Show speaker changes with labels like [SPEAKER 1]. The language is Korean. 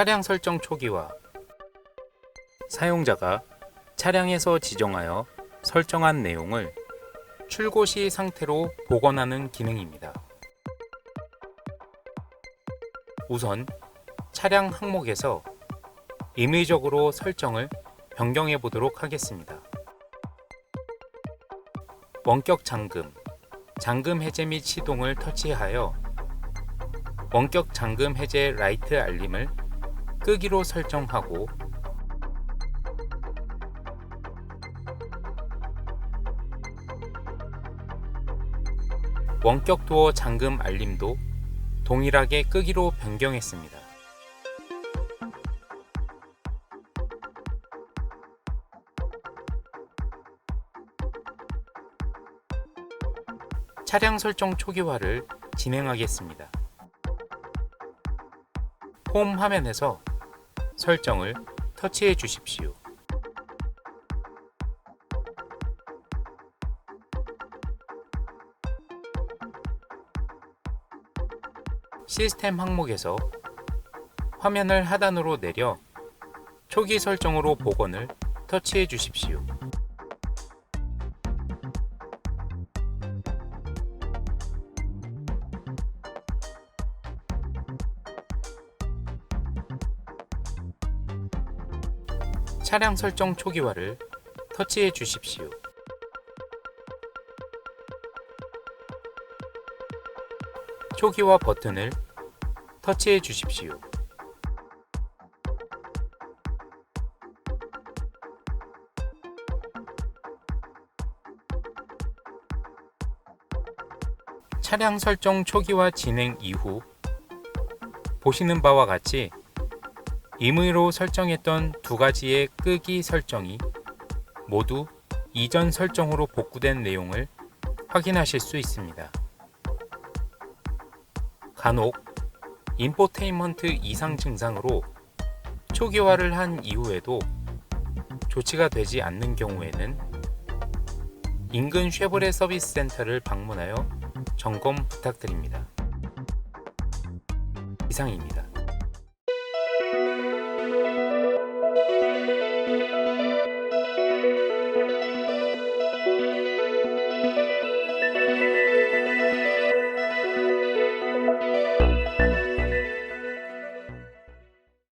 [SPEAKER 1] 차량 설정 초기화 사용자가 차량에서 지정하여 설정한 내용을 출고 시 상태로 복원하는 기능입니다. 우선 차량 항목에서 임의적으로 설정을 변경해 보도록 하겠습니다. 원격 잠금, 잠금 해제 및 시동을 터치하여 원격 잠금 해제 라이트 알림을 끄기로 설정하고 원격 도어 잠금 알림도 동일하게 끄기로 변경했습니다. 차량 설정 초기화를 진행하겠습니다. 홈 화면에서 설정을 터치해 주십시오. 시스템 항목에서 화면을 하단으로 내려 초기 설정으로 복원을 터치해 주십시오. 차량 설정 초기화를 터치해 주십시오. 초기화 버튼을 터치해 주십시오. 차량 설정 초기화 진행 이후 보시는 바와 같이 임의로 설정했던 두 가지의 끄기 설정이 모두 이전 설정으로 복구된 내용을 확인하실 수 있습니다. 간혹 인포테인먼트 이상 증상으로 초기화를 한 이후에도 조치가 되지 않는 경우에는 인근 쉐보레 서비스 센터를 방문하여 점검 부탁드립니다. 이상입니다.